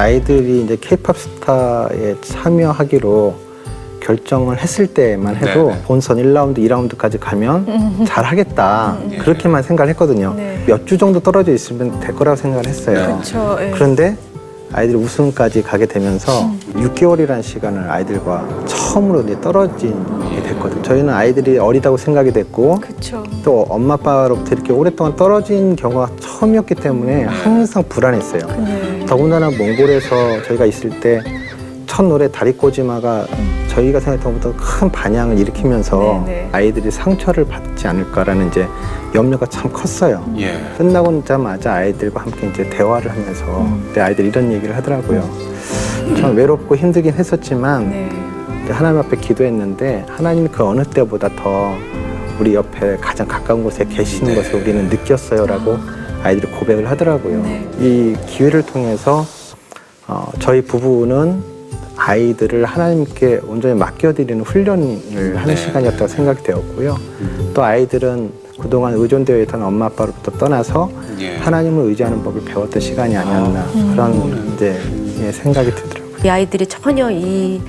아이들이 이제 케이팝 스타에 참여하기로 결정을 했을 때만 해도 네네. 본선 1라운드, 2라운드까지 가면 잘하겠다. 그렇게만 생각을 했거든요. 네. 몇 주 정도 떨어져 있으면 될 거라고 생각을 했어요. 그렇죠. 예. 그런데 아이들이 우승까지 가게 되면서 6개월이라는 시간을 아이들과 처음으로 이제 떨어지게 됐거든요. 저희는 아이들이 어리다고 생각이 됐고 그렇죠. 또 엄마 아빠로부터 이렇게 오랫동안 떨어진 경우가 처음이었기 때문에 항상 불안했어요. 네. 더군다나 몽골에서 저희가 있을 때 첫 노래 다리꼬지마가 저희가 생각했던 것보다 큰 반향을 일으키면서 네, 네. 아이들이 상처를 받지 않을까라는 이제 염려가 참 컸어요. 예. 끝나고자마자 아이들과 함께 이제 대화를 하면서 그때 아이들이 이런 얘기를 하더라고요. 참 외롭고 힘들긴 했었지만 네. 하나님 앞에 기도했는데 하나님이 그 어느 때보다 더 우리 옆에 가장 가까운 곳에 계시는 네. 것을 우리는 느꼈어요라고 아이들이 고백을 하더라고요. 네. 이 기회를 통해서 어, 저희 부부는 아이들을 하나님께 온전히 맡겨드리는 훈련을 하는 네. 시간이었다고 생각이 되었고요. 또 아이들은 그동안 의존되어 있던 엄마 아빠로부터 떠나서 예. 하나님을 의지하는 법을 배웠던 시간이 아니었나 그런 이제 예, 생각이 들더라고요. 이 아이들이 전혀 이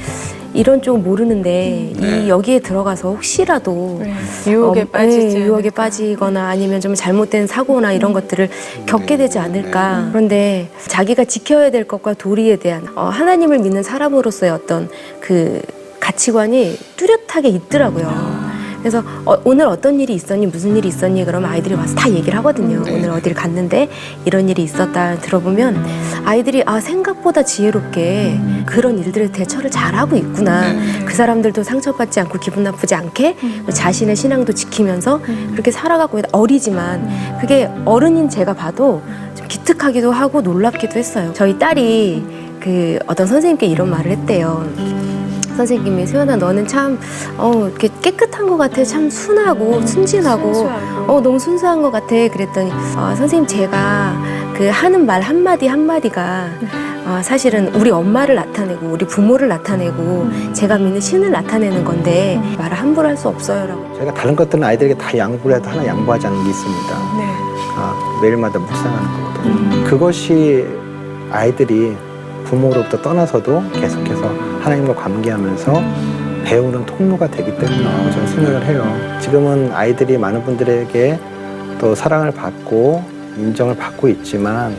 이런 쪽 모르는데 네. 이 여기에 들어가서 혹시라도 네. 유혹에 어, 빠지지. 네, 유혹에 빠지거나 아니면 좀 잘못된 사고나 이런 것들을 겪게 되지 않을까. 그런데 자기가 지켜야 될 것과 도리에 대한 어, 하나님을 믿는 사람으로서의 어떤 그 가치관이 뚜렷하게 있더라고요. 그래서 어, 오늘 어떤 일이 있었니 무슨 일이 있었니 그러면 아이들이 와서 다 얘기를 하거든요. 네. 오늘 어디를 갔는데 이런 일이 있었다 들어보면 아이들이 아 생각보다 지혜롭게 그런 일들을 대처를 잘하고 있구나. 네. 그 사람들도 상처받지 않고 기분 나쁘지 않게 자신의 신앙도 지키면서 그렇게 살아가고 있다. 어리지만 그게 어른인 제가 봐도 좀 기특하기도 하고 놀랍기도 했어요. 저희 딸이 그 어떤 선생님께 이런 말을 했대요. 선생님이 수연아 너는 참 어, 이렇게 깨끗한 것 같아 참 순하고 순진하고 순수하고. 어 너무 순수한 것 같아 그랬더니 어, 선생님 제가 그 하는 말 한마디 한마디가 어, 사실은 우리 엄마를 나타내고 우리 부모를 나타내고 제가 믿는 신을 나타내는 건데 말을 함부로 할 수 없어요라고 저희가 다른 것들은 아이들에게 다 양보를 해도 하나 양보하지 않는 게 있습니다. 네. 아, 매일마다 묵상하는 거거든요. 그것이 아이들이 부모로부터 떠나서도 계속해서 하나님과 관계하면서 배우는 통로가 되기 때문이라고 저는 생각을 해요. 지금은 아이들이 많은 분들에게 또 사랑을 받고 인정을 받고 있지만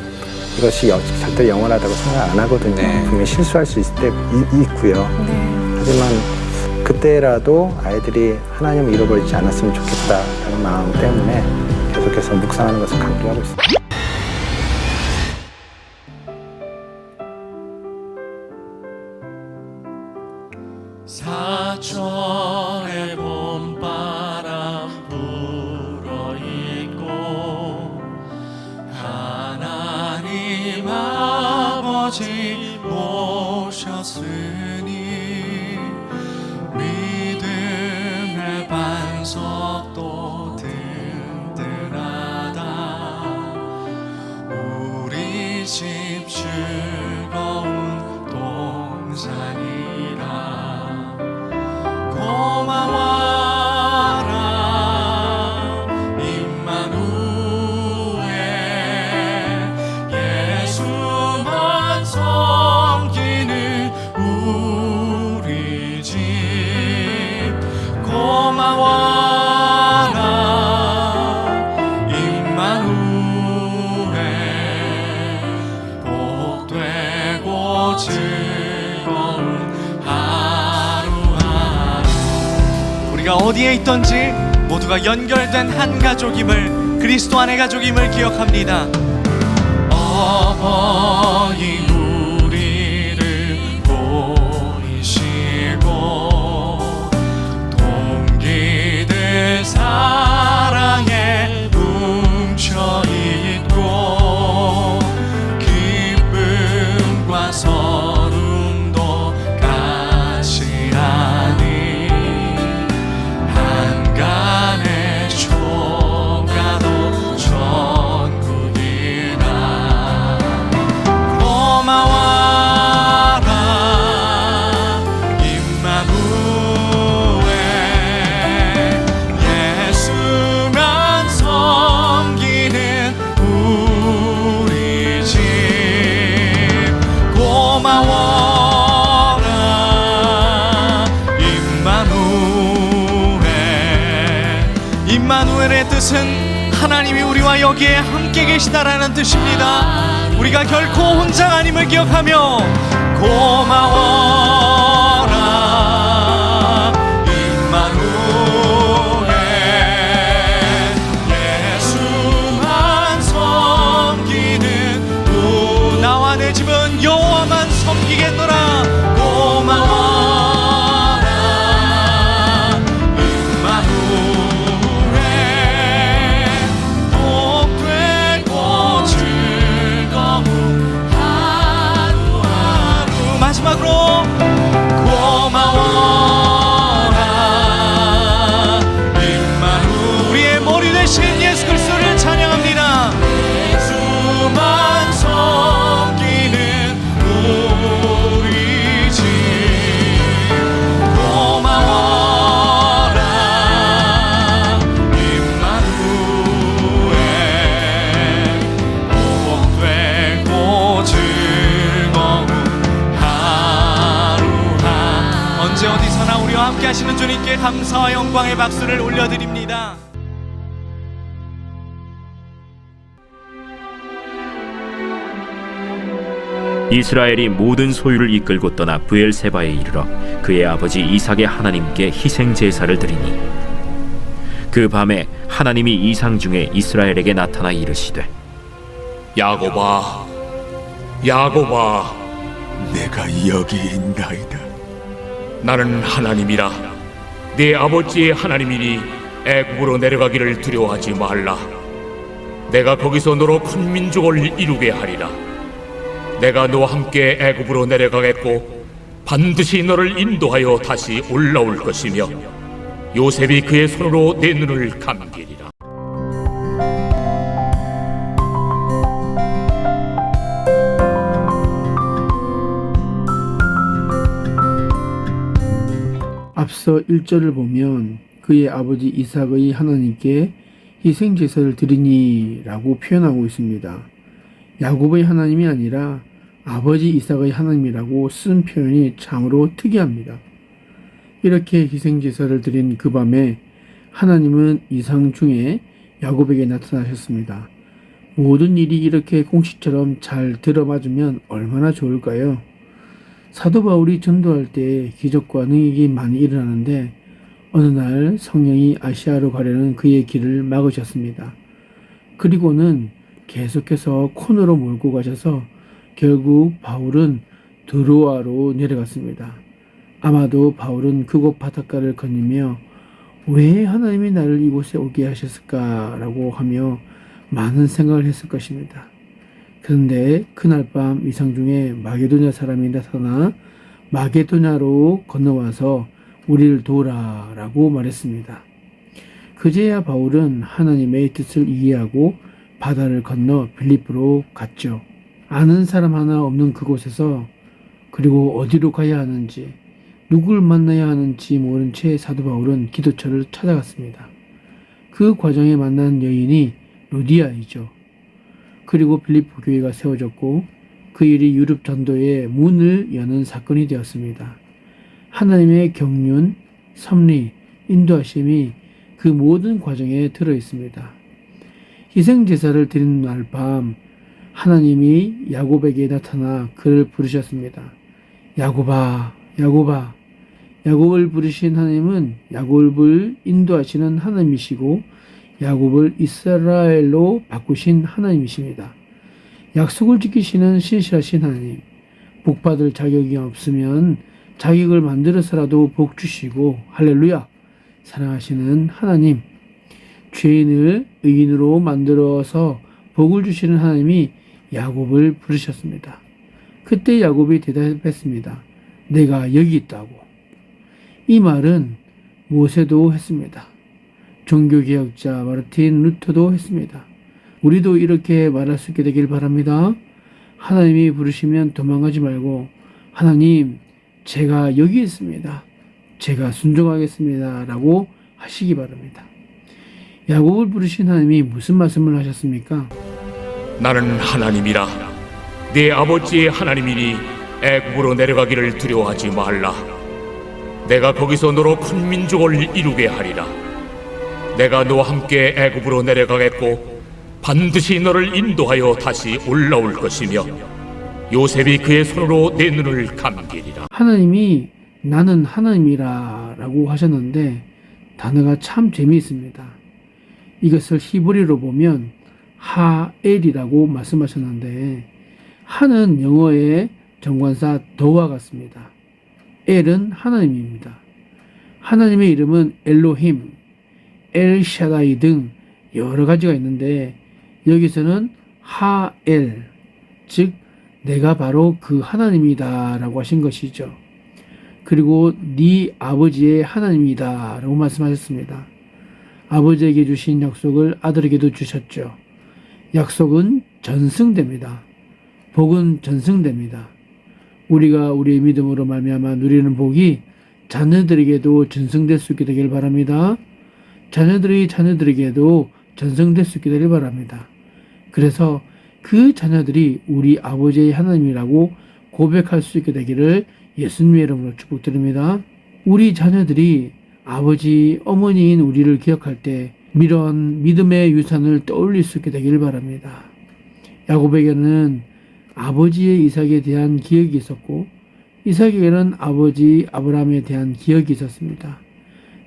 이것이 여- 절대 영원하다고 생각 안 하거든요. 네. 분명히 실수할 수 있을 때 이- 있고요. 네. 하지만 그때라도 아이들이 하나님을 잃어버리지 않았으면 좋겠다라는 마음 때문에 계속해서 묵상하는 것을 강조하고 있습니다. 우리가 어디에 있던지 모두가 연결된 한 가족임을 그리스도 안의 가족임을 기억합니다. 어머니 것은 하나님이 우리와 여기에 함께 계시다라는 뜻입니다. 우리가 결코 혼자가 아님을 기억하며 고마워 감사와 영광의 박수를 올려드립니다 이스라엘이 모든 소유를 이끌고 떠나 부엘세바에 이르러 그의 아버지 이삭의 하나님께 희생 제사를 드리니 그 밤에 하나님이 이상 중에 이스라엘에게 나타나 이르시되 야곱아, 야곱아, 내가 여기 있나이다. 나는 하나님이라. 네 아버지의 하나님이니 애굽으로 내려가기를 두려워하지 말라. 내가 거기서 너로 큰 민족을 이루게 하리라. 내가 너와 함께 애굽으로 내려가겠고 반드시 너를 인도하여 다시 올라올 것이며 요셉이 그의 손으로 내 눈을 감기리 앞서 1절을 보면 그의 아버지 이삭의 하나님께 희생 제사를 드리니라고 표현하고 있습니다. 야곱의 하나님이 아니라 아버지 이삭의 하나님이라고 쓴 표현이 참으로 특이합니다. 이렇게 희생 제사를 드린 그 밤에 하나님은 이상 중에 야곱에게 나타나셨습니다. 모든 일이 이렇게 공식처럼 잘 들어맞으면 얼마나 좋을까요? 사도 바울이 전도할 때 기적과 능력이 많이 일어나는데 어느 날 성령이 아시아로 가려는 그의 길을 막으셨습니다. 그리고는 계속해서 콘으로 몰고 가셔서 결국 바울은 드로아로 내려갔습니다. 아마도 바울은 그곳 바닷가를 건너며 왜 하나님이 나를 이곳에 오게 하셨을까라고 하며 많은 생각을 했을 것입니다. 그런데 그날 밤 이상 중에 마게도냐 사람이 나타나 마게도냐로 건너와서 우리를 도우라 라고 말했습니다. 그제야 바울은 하나님의 뜻을 이해하고 바다를 건너 빌립보로 갔죠. 아는 사람 하나 없는 그곳에서 그리고 어디로 가야 하는지 누굴 만나야 하는지 모른 채 사도 바울은 기도처를 찾아갔습니다. 그 과정에 만난 여인이 루디아이죠. 그리고 빌립보 교회가 세워졌고 그 일이 유럽 전도의 문을 여는 사건이 되었습니다. 하나님의 경륜, 섭리, 인도하심이 그 모든 과정에 들어 있습니다. 희생 제사를 드리는 날 밤 하나님이 야곱에게 나타나 그를 부르셨습니다. 야곱아, 야곱아. 야곱을 부르신 하나님은 야곱을 인도하시는 하나님이시고 야곱을 이스라엘로 바꾸신 하나님이십니다. 약속을 지키시는 신실하신 하나님. 복 받을 자격이 없으면 자격을 만들어서라도 복 주시고 할렐루야. 사랑하시는 하나님. 죄인을 의인으로 만들어서 복을 주시는 하나님이 야곱을 부르셨습니다. 그때 야곱이 대답했습니다. 내가 여기 있다고. 이 말은 모세도 했습니다. 종교개혁자 마르틴 루터도 했습니다. 우리도 이렇게 말할 수 있게 되길 바랍니다. 하나님이 부르시면 도망가지 말고 하나님 제가 여기 있습니다. 제가 순종하겠습니다. 라고 하시기 바랍니다. 야곱을 부르신 하나님이 무슨 말씀을 하셨습니까? 나는 하나님이라 네 아버지의 하나님이니 애굽으로 내려가기를 두려워하지 말라 내가 거기서 너로 큰 민족을 이루게 하리라 내가 너와 함께 애굽으로 내려가겠고 반드시 너를 인도하여 다시 올라올 것이며 요셉이 그의 손으로 내 눈을 감기리라. 하나님이 나는 하나님이라 라고 하셨는데 단어가 참 재미있습니다. 이것을 히브리로 보면 하엘이라고 말씀하셨는데 하는 영어의 정관사 더와 같습니다. 엘은 하나님입니다. 하나님의 이름은 엘로힘, 엘샤다이 등 여러 가지가 있는데 여기서는 하엘, 즉 내가 바로 그 하나님이다라고 하신 것이죠. 그리고 네 아버지의 하나님이다라고 말씀하셨습니다. 아버지에게 주신 약속을 아들에게도 주셨죠. 약속은 전승됩니다. 복은 전승됩니다. 우리가 우리의 믿음으로 말미암아 누리는 복이 자녀들에게도 전승될 수 있게 되길 바랍니다. 자녀들이 자녀들에게도 전승될 수 있게 되길 바랍니다. 그래서 그 자녀들이 우리 아버지의 하나님이라고 고백할 수 있게 되기를 예수님의 이름으로 축복드립니다. 우리 자녀들이 아버지, 어머니인 우리를 기억할 때 이런 믿음의 유산을 떠올릴 수 있게 되기를 바랍니다. 야곱에게는 아버지의 이삭에 대한 기억이 있었고 이삭에게는 아버지 아브라함에 대한 기억이 있었습니다.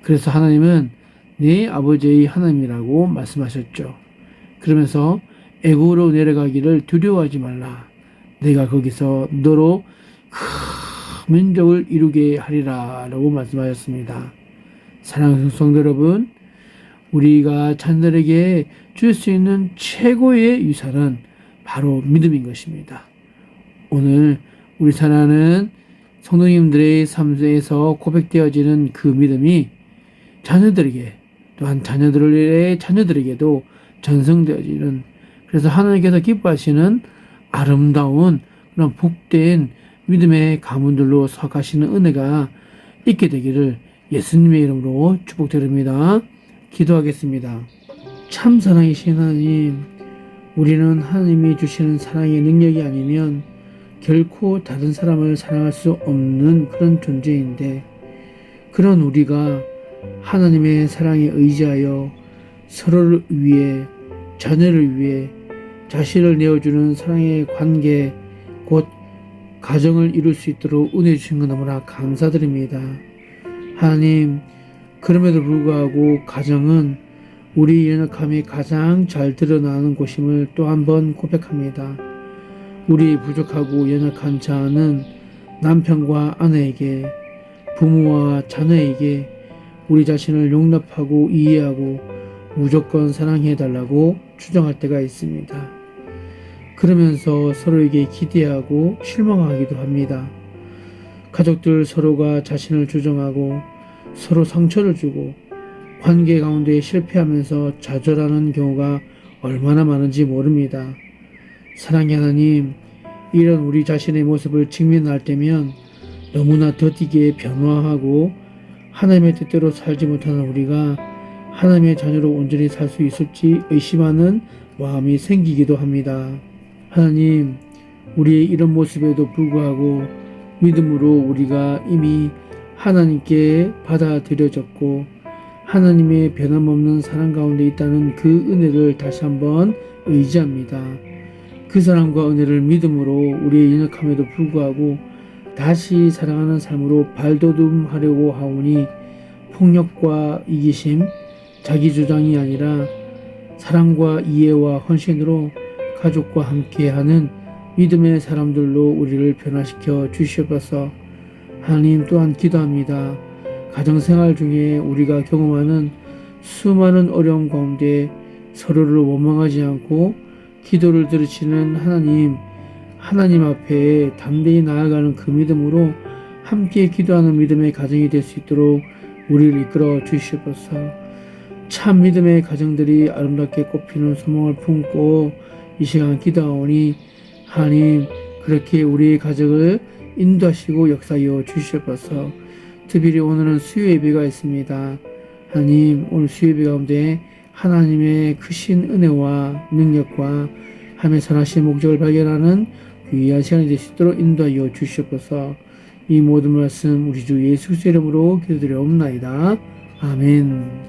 그래서 하나님은 내 아버지의 하나님이라고 말씀하셨죠. 그러면서 애굽으로 내려가기를 두려워하지 말라. 내가 거기서 너로 큰 민족을 이루게 하리라라고 말씀하셨습니다. 사랑하는 성도 여러분, 우리가 자녀들에게 줄 수 있는 최고의 유산은 바로 믿음인 것입니다. 오늘 우리 사랑하는 성도님들의 삶에서 고백되어지는 그 믿음이 자녀들에게 또한 자녀들의 자녀들에게도 전승되어지는 그래서 하나님께서 기뻐하시는 아름다운 그런 복된 믿음의 가문들로 서가시는 은혜가 있게 되기를 예수님의 이름으로 축복드립니다. 기도하겠습니다. 참 사랑이신 하나님, 우리는 하나님이 주시는 사랑의 능력이 아니면 결코 다른 사람을 사랑할 수 없는 그런 존재인데, 그런 우리가 하나님의 사랑에 의지하여 서로를 위해, 자녀를 위해 자신을 내어주는 사랑의 관계, 곧 가정을 이룰 수 있도록 은혜 주신 것 너무나 감사드립니다. 하나님, 그럼에도 불구하고 가정은 우리 연약함이 가장 잘 드러나는 곳임을 또 한 번 고백합니다. 우리 부족하고 연약한 자는 남편과 아내에게, 부모와 자녀에게 우리 자신을 용납하고 이해하고 무조건 사랑해달라고 추정할 때가 있습니다. 그러면서 서로에게 기대하고 실망하기도 합니다. 가족들 서로가 자신을 주정하고 서로 상처를 주고 관계 가운데 실패하면서 좌절하는 경우가 얼마나 많은지 모릅니다. 사랑의 하나님, 이런 우리 자신의 모습을 직면할 때면 너무나 더디게 변화하고 하나님의 뜻대로 살지 못하는 우리가 하나님의 자녀로 온전히 살 수 있을지 의심하는 마음이 생기기도 합니다. 하나님, 우리의 이런 모습에도 불구하고 믿음으로 우리가 이미 하나님께 받아들여졌고 하나님의 변함없는 사랑 가운데 있다는 그 은혜를 다시 한번 의지합니다. 그 사랑과 은혜를 믿음으로 우리의 연약함에도 불구하고 다시 사랑하는 삶으로 발돋움하려고 하오니 폭력과 이기심, 자기 주장이 아니라 사랑과 이해와 헌신으로 가족과 함께하는 믿음의 사람들로 우리를 변화시켜 주시옵소서. 하나님 또한 기도합니다. 가정생활 중에 우리가 경험하는 수많은 어려움 가운데 서로를 원망하지 않고 기도를 들으시는 하나님, 하나님 앞에 담대히 나아가는 그 믿음으로 함께 기도하는 믿음의 가정이 될 수 있도록 우리를 이끌어 주시옵소서. 참 믿음의 가정들이 아름답게 꽃피는 소망을 품고 이 시간 기도하오니 하나님 그렇게 우리의 가정을 인도하시고 역사하여 주시옵소서. 특별히 오늘은 수요 예배가 있습니다. 하나님 오늘 수요 예배 가운데 하나님의 크신 은혜와 능력과 하나님의 선하신 목적을 발견하는 귀한 시간이 있도록 인도하여 주시옵소서. 이 모든 말씀 우리 주 예수 그리스도 이름으로 기도드려옵나이다. 아멘.